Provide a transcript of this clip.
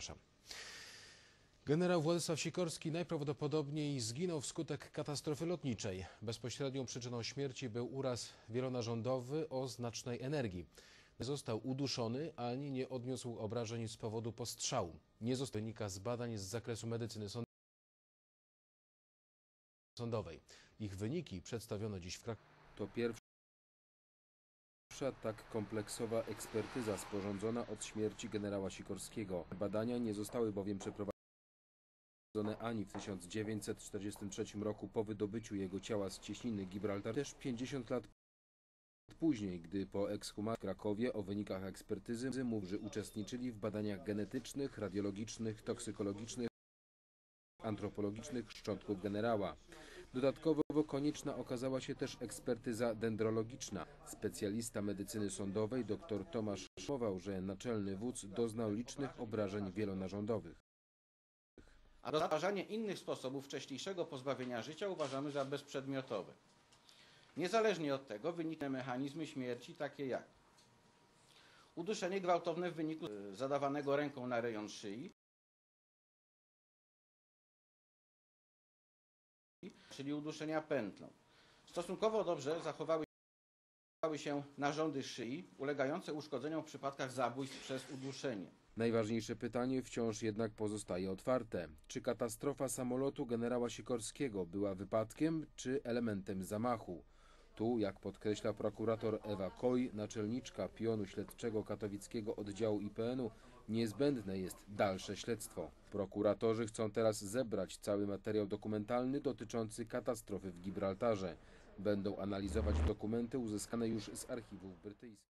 Zapraszam. Generał Władysław Sikorski najprawdopodobniej zginął wskutek katastrofy lotniczej. Bezpośrednią przyczyną śmierci był uraz wielonarządowy o znacznej energii. Nie został uduszony ani nie odniósł obrażeń z powodu postrzału. Nie został wynika z badań z zakresu medycyny sądowej. Ich wyniki przedstawiono dziś w Krakowie. To pierwsza tak kompleksowa ekspertyza sporządzona od śmierci generała Sikorskiego. Badania nie zostały bowiem przeprowadzone ani w 1943 roku po wydobyciu jego ciała z cieśniny Gibraltar, też 50 lat później, gdy po ekshumacji w Krakowie o wynikach ekspertyzy mówi, że uczestniczyli w badaniach genetycznych, radiologicznych, toksykologicznych, antropologicznych szczątków generała. Dodatkowo konieczna okazała się też ekspertyza dendrologiczna. Specjalista medycyny sądowej dr Tomasz szował, że naczelny wódz doznał licznych obrażeń wielonarządowych. A rozważanie innych sposobów wcześniejszego pozbawienia życia uważamy za bezprzedmiotowe. Niezależnie od tego wynikną mechanizmy śmierci takie jak uduszenie gwałtowne w wyniku zadawanego ręką na rejon szyi, czyli uduszenia pętlą. Stosunkowo dobrze zachowały się narządy szyi, ulegające uszkodzeniom w przypadkach zabójstw przez uduszenie. Najważniejsze pytanie wciąż jednak pozostaje otwarte. Czy katastrofa samolotu generała Sikorskiego była wypadkiem czy elementem zamachu? Tu, jak podkreśla prokurator Ewa Koj, naczelniczka pionu śledczego katowickiego oddziału IPN-u, niezbędne jest dalsze śledztwo. Prokuratorzy chcą teraz zebrać cały materiał dokumentalny dotyczący katastrofy w Gibraltarze. Będą analizować dokumenty uzyskane już z archiwów brytyjskich.